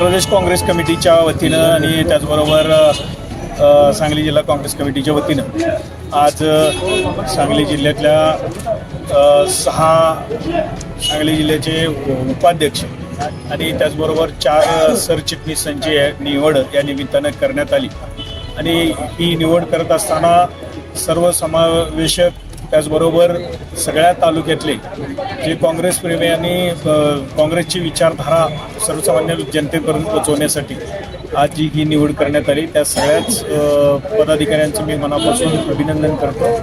प्रदेश काँग्रेस कमिटीच्या वतीनं आणि त्याचबरोबर सांगली जिल्हा काँग्रेस कमिटीच्या वतीनं आज सांगली जिल्ह्यातल्या सहा सांगली जिल्ह्याचे उपाध्यक्ष आणि त्याचबरोबर चार सरचिटणीसांची निवड या निमित्तानं करण्यात आली. आणि ही निवड करत असताना सर्वसमावेशक त्याचबरोबर सगळ्या तालुक्यातले जे काँग्रेस प्रेमी आणि काँग्रेसची विचारधारा सर्वसामान्य जनतेपर्यंत पोहोचवण्यासाठी आज जी ही निवड करण्यात आली. त्या सगळ्याच पदाधिकाऱ्यांचं मी मनापासून अभिनंदन करतो.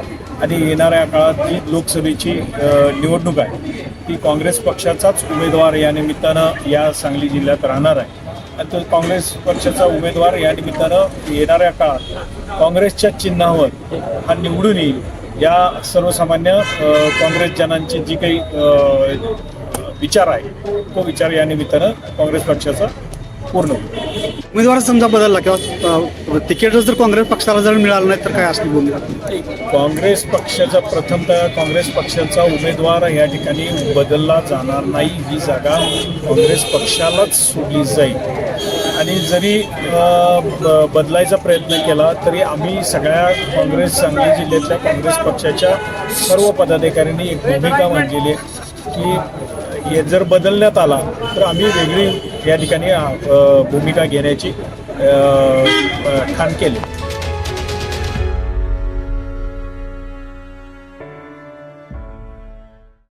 आणि येणाऱ्या काळात जी लोकसभेची निवडणूक आहे ती काँग्रेस पक्षाचाच उमेदवार या निमित्तानं या सांगली जिल्ह्यात राहणार आहे. आणि तो काँग्रेस पक्षाचा उमेदवार या निमित्तानं येणाऱ्या काळात काँग्रेसच्या चिन्हावर हा निवडून येईल. या सर्वसामान्य अ, काँग्रेसजनांची जी काही विचार आहे तो विचार या निमित्तानं काँग्रेस पक्षाचा पूर्ण उमेदवार समजा बदलला किंवा तिकीटच जर काँग्रेस पक्षाला जर मिळालं नाही तर काय असली भूमिका? काँग्रेस पक्षाचा प्रथमतः काँग्रेस पक्षाचा उमेदवार या ठिकाणी बदलला जाणार नाही ही जागा काँग्रेस पक्षालाच सोडली जाईल. आणि जरी ब- बदलायचा प्रयत्न केला तरी आम्ही सगळ्या काँग्रेस सांगली जिल्ह्यातल्या काँग्रेस पक्षाच्या सर्व पदाधिकाऱ्यांनी एक भूमिका मांडलेली आहे की हे जर बदलण्यात आला तर आम्ही वेगळी या ठिकाणी भूमिका घेण्याची ठाण केली.